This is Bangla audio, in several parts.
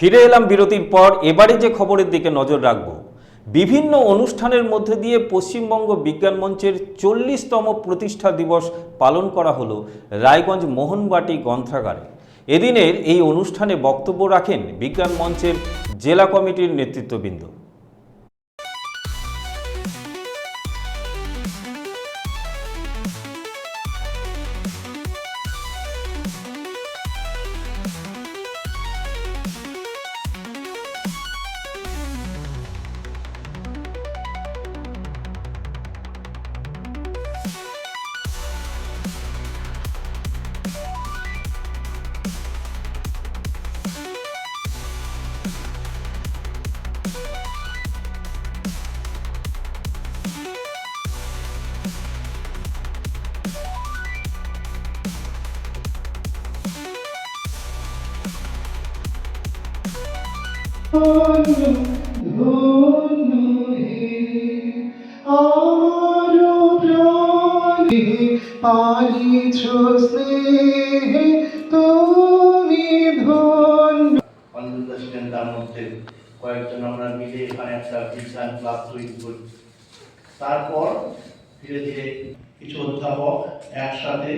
ফিরে এলাম বিরতির পর, এবারে যে খবরের দিকে নজর রাখব। বিভিন্ন অনুষ্ঠানের মধ্যে দিয়ে পশ্চিমবঙ্গ বিজ্ঞান মঞ্চের চল্লিশতম প্রতিষ্ঠা দিবস পালন করা হলো রায়গঞ্জ মোহনবাটি গ্রন্থাগারে। এদিনের এই অনুষ্ঠানে বক্তব্য রাখেন বিজ্ঞান মঞ্চের জেলা কমিটির নেতৃত্ববৃন্দ। পালিছ স্নেহে তুমি ধন্য অনেকগুলো ছিলেন তার মধ্যে কয়েকজন আমরা মিলে এখানে একটা বিজ্ঞান ক্লাব তৈরি করি। তারপর ধীরে ধীরে কিছু অধ্যাপক একসাথে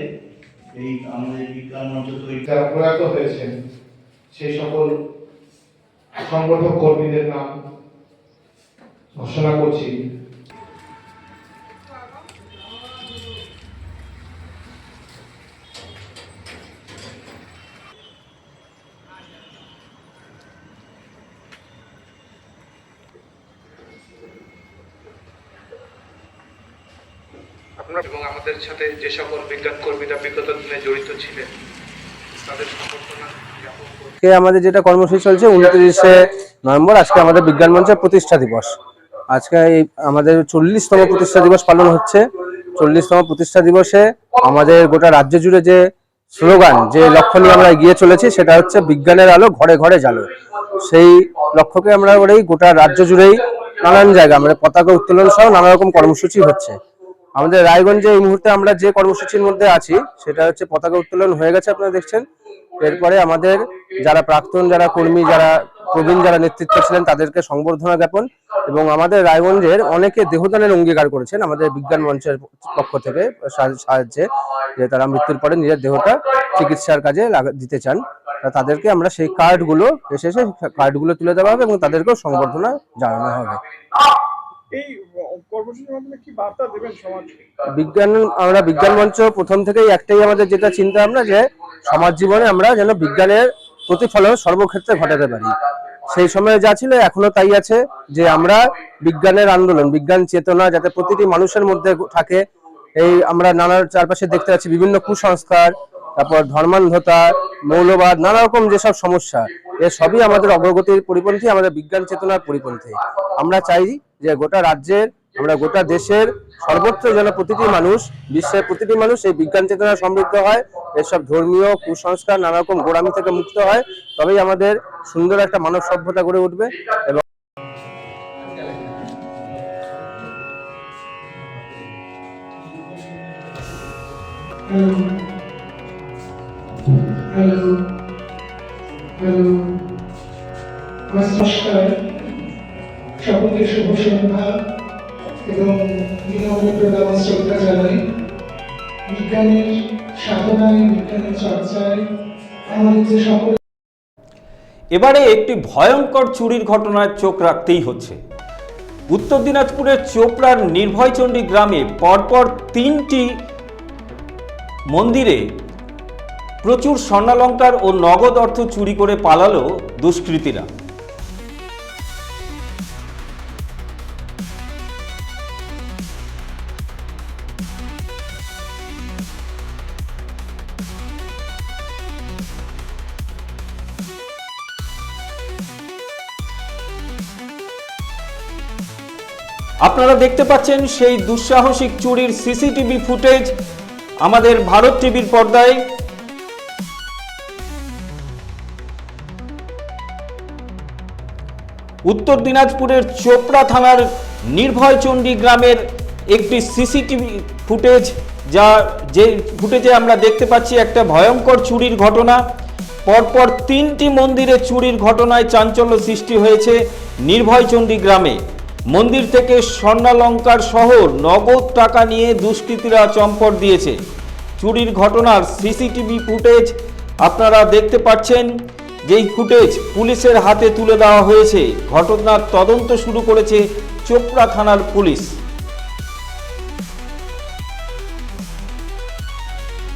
এই আমাদের বিজ্ঞান মঞ্চ তৈরি যারা প্রয়াত হয়েছেন সেই সকল সংগঠক কর্মীদের নাম ঘোষণা করছি। এবং আমাদের সাথে যে সকল বিজ্ঞান কর্মীরা বিগত দিনে জড়িত ছিলেন তাদের সম্বর্ধনা জ্ঞাপন করছি। আজকে আমাদের যেটা কর্মসূচি চলছে উনত্রিশে নভেম্বর, আজকে আমাদের বিজ্ঞান মঞ্চের প্রতিষ্ঠা দিবস। আজকে এই আমাদের চল্লিশতম প্রতিষ্ঠা দিবস পালন হচ্ছে। চল্লিশতম প্রতিষ্ঠা দিবসে আমাদের গোটা রাজ্য জুড়ে যে স্লোগান, যে লক্ষ্য নিয়ে আমরা এগিয়ে চলেছি, সেটা হচ্ছে বিজ্ঞানের আলো ঘরে ঘরে জালো সেই লক্ষ্যকে আমরা করেই গোটা রাজ্য জুড়েই নানান জায়গা আমাদের পতাকা উত্তোলন সহ নানা রকম কর্মসূচি হচ্ছে। আমাদের রায়গঞ্জে এই মুহূর্তে আমরা যে কর্মসূচির মধ্যে আছি, সেটা হচ্ছে পতাকা উত্তোলন হয়ে গেছে, আপনারা দেখছেন। এরপরে আমাদের যারা প্রাক্তন যারা কর্মী যারা প্রবীণ যারা নেতৃত্ব ছিলেন তাদেরকে সংবর্ধনা জ্ঞাপন এবং আমাদের রায়গঞ্জের অনেকে দেহদানের অঙ্গীকার করেছেন আমাদের বিজ্ঞান মঞ্চের পক্ষ থেকে সাহায্যে যে তারা মৃত্যুর পরে নিজের দেহটা চিকিৎসার কাজে লাগা- দিতে চান। তাদেরকে আমরা সেই কার্ডগুলো এসে এসে কার্ডগুলো তুলে দেওয়া হবে এবং তাদেরকেও সংবর্ধনা জানানো হবে। বিজ্ঞান আমরা বিজ্ঞান মঞ্চ প্রথম থেকেই একটাই আমাদের যেটা চিন্তা ভাবনা যে সমাজ জীবনে আমরা যেন বিজ্ঞানের প্রতিফলন সর্বক্ষেত্রে ঘটাতে পারি। সেই সময়ে যা ছিল এখনও তাই আছে যে আমরা বিজ্ঞানের আন্দোলন, বিজ্ঞান চেতনা যাতে প্রতিটি মানুষের মধ্যে থাকে, এই আমরা নানা চারপাশে দেখতে পাচ্ছি বিভিন্ন কুসংস্কার, তারপর ধর্মান্ধতা, মৌলবাদ, নানা রকম যেসব সমস্যা, এ সবই আমাদের অগ্রগতির পরিপন্থী, আমাদের বিজ্ঞান চেতনার পরিপন্থী। আমরা চাই যে গোটা রাজ্যের আমরা গোটা দেশের সর্বত্র যেন প্রতিটি মানুষ বিশ্বের প্রতিটি মানুষ এই বিজ্ঞান চেতনা সমৃদ্ধ হয় এসব ধর্মীয় কুসংস্কার নানা রকম গোড়ামি থেকে মুক্ত হয় তবেই আমাদের সুন্দর একটা মানব সভ্যতা গড়ে উঠবে এবং সকলকে শুভ সন্ধ্যা এবং শ্রদ্ধা জানাই। বিজ্ঞানের সাধনায়, বিজ্ঞানের চর্চায় আমাদের যে সকল এবারে একটি ভয়ঙ্কর চুরির ঘটনায় চোখ রাখতেই হচ্ছে। উত্তর দিনাজপুরের চোপড়ার নির্ভয়চণ্ডী গ্রামে পরপর তিনটি মন্দিরে প্রচুর স্বর্ণালঙ্কার ও নগদ অর্থ চুরি করে পালালো দুষ্কৃতীরা। আপনারা দেখতে পাচ্ছেন সেই দুঃসাহসিক চুরির সিসিটিভি ফুটেজ আমাদের ভারত টিভির পর্দায়। উত্তর দিনাজপুরের চোপড়া থানার নির্ভয়চণ্ডী গ্রামের একটি সিসিটিভি ফুটেজ যা যে ফুটেজে আমরা দেখতে পাচ্ছি একটা ভয়ঙ্কর চুরির ঘটনা। পরপর তিনটি মন্দিরে চুরির ঘটনায় চাঞ্চল্য সৃষ্টি হয়েছে নির্ভয়চণ্ডী গ্রামে। মন্দির থেকে স্বর্ণালঙ্কার সহ নগদ টাকা নিয়ে দুষ্কৃতীরা চম্পট দিয়েছে। চুরির ঘটনার সিসিটিভি ফুটেজ আপনারা দেখতে পাচ্ছেন। যেই ফুটেজ পুলিশের হাতে তুলে দেওয়া হয়েছে, ঘটনার তদন্ত শুরু করেছে চোপড়া থানার পুলিশ।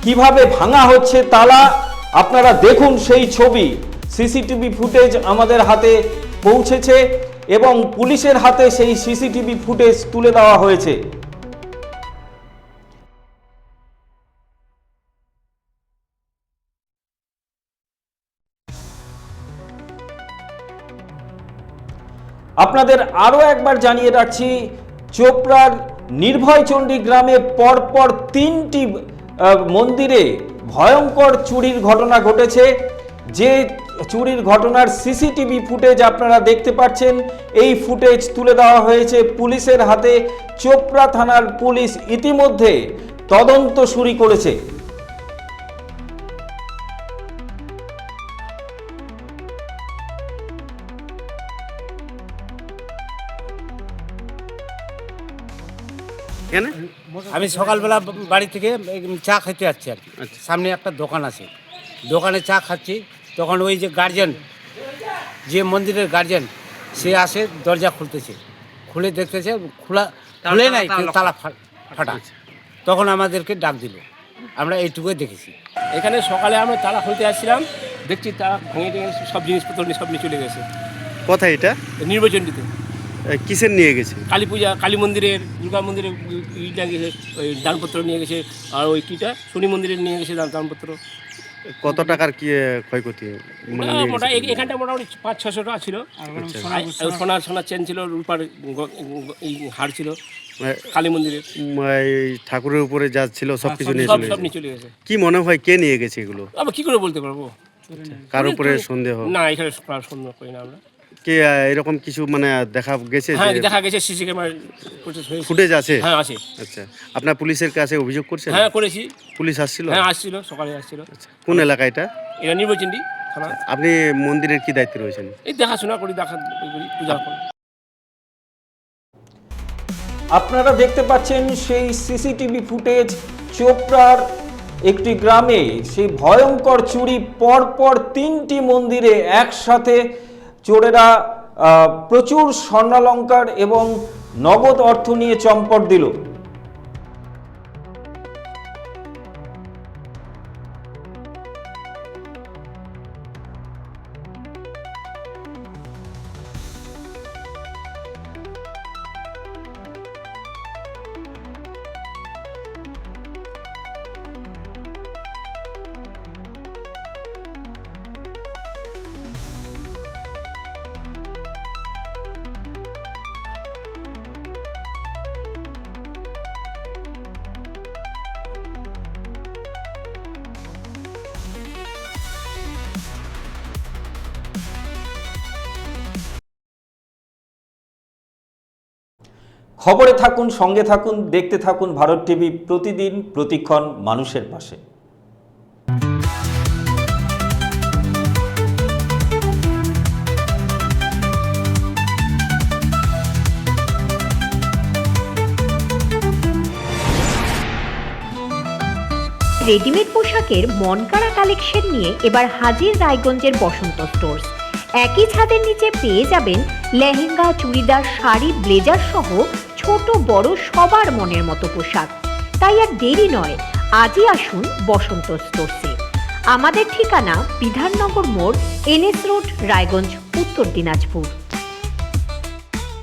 কীভাবে ভাঙা হচ্ছে তালা? আপনারা দেখুন সেই ছবি। সিসিটিভি ফুটেজ আমাদের হাতে পৌঁছেছে। এবং পুলিশের হাতে সেই সিসিটিভি ফুটেজ তুলে দেওয়া হয়েছে। আপনাদের আরও একবার জানিয়ে রাখছি, চোপড়ার নির্ভয়চণ্ডী গ্রামে পরপর তিনটি মন্দিরে ভয়ঙ্কর চুরির ঘটনা ঘটেছে। যে চুরির ঘটনার সিসিটিভি ফুটেজ আপনারা দেখতে পাচ্ছেন। এই ফুটেজ তুলে দেওয়া হয়েছে পুলিশের হাতে। চোপড়া থানার পুলিশ ইতিমধ্যে তদন্ত শুরু করেছে। কেন? আমি সকালবেলা বাড়ি থেকে চা খেতে যাচ্ছি আর সামনে একটা দোকান আছে। দোকানে চা খাচ্ছি। তখন ওই যে গার্জেন যে মন্দিরের গার্জেন সে আসে দরজা খুলতেছে। খুলে দেখতেছে খোলা খুলে নাই কিন্তু তালা ফাটা। তখন আমাদেরকে ডাক দিল। আমরা এইটুকুই দেখেছি। এখানে সকালে আমরা তালা খুলতে আসছিলাম দেখছি তালা ভেঙে টেঙে সব জিনিসপত্র নিয়ে সব নিয়ে চলে গেছে। কোথায় এটা? নির্বাচনটিতে। এ, কিসের নিয়ে গেছে? কালী পূজা কালী মন্দিরের দুর্গা মন্দিরের ইটা গেছে ওই দানপত্র নিয়ে গেছে আর ওই কিটা শনি মন্দিরের নিয়ে গেছে দান- দানপত্র। কত টাকার কি ক্ষয়ক্ষতি এখানটা মোটামুটি পাঁচ ছশো টাকা ছিল। সোনা সোনার সোনার চেন ছিল রূপার হার ছিল কালী মন্দিরে ঠাকুরের উপরে যা ছিল সব কিছু চলে গেছে। নিয়ে চলে গেছে। কি মনে হয় কে নিয়ে গেছে এগুলো? আবার কি করে বলতে পারব? কার উপরে সন্দেহ? না এখানে সন্দেহ করি না আমরা। কে এরকম কিছু মানে দেখা গেছে হ্যাঁ দেখা গেছে সিসি ক্যামেরা ফুটেজ আছে? হ্যাঁ আছে। আচ্ছা আপনার পুলিশের কাছে অভিযোগ করছেন? হ্যাঁ করেছি। পুলিশ আসছিল? হ্যাঁ আসছিল সকালে আসছিল। কোন এলাকা এটা? এটা নির্বাচনটি থানা। আপনি মন্দিরের কি দায়িত্বে রয়েছেন? এই দেখাশোনা করি দেখা করি পূজা করি। আপনারা দেখতে পাচ্ছেন সেই সিসিটিভি ফুটেজ চোপড়ার একটি গ্রামে সেই ভয়ঙ্কর চুরি পরপর তিনটি মন্দিরে একসাথে চোরেরা প্রচুর স্বর্ণালঙ্কার এবং নগদ অর্থ নিয়ে চম্পট দিল। খবরে থাকুন, সঙ্গে থাকুন, দেখতে থাকুন ভারত টিভি প্রতিদিন, প্রতিক্ষণ মানুষের পাশে। রেডিমেড পোশাকের মনকাড়া কালেকশন নিয়ে এবার হাজির রায়গঞ্জের বসন্ত স্টোর্স একই ছাদের নিচে পেয়ে যাবেন লেহেঙ্গা, চুড়িদার, শাড়ি, ব্লেজার সহ ছোট বড় সবার মনের মতো পোশাক। তাই আর দেরি নয়, আজই আসুন বসন্ত স্টোর্সে। আমাদের ঠিকানা বিধাননগর মোড়, এনএস রোড, রায়গঞ্জ, উত্তর দিনাজপুর।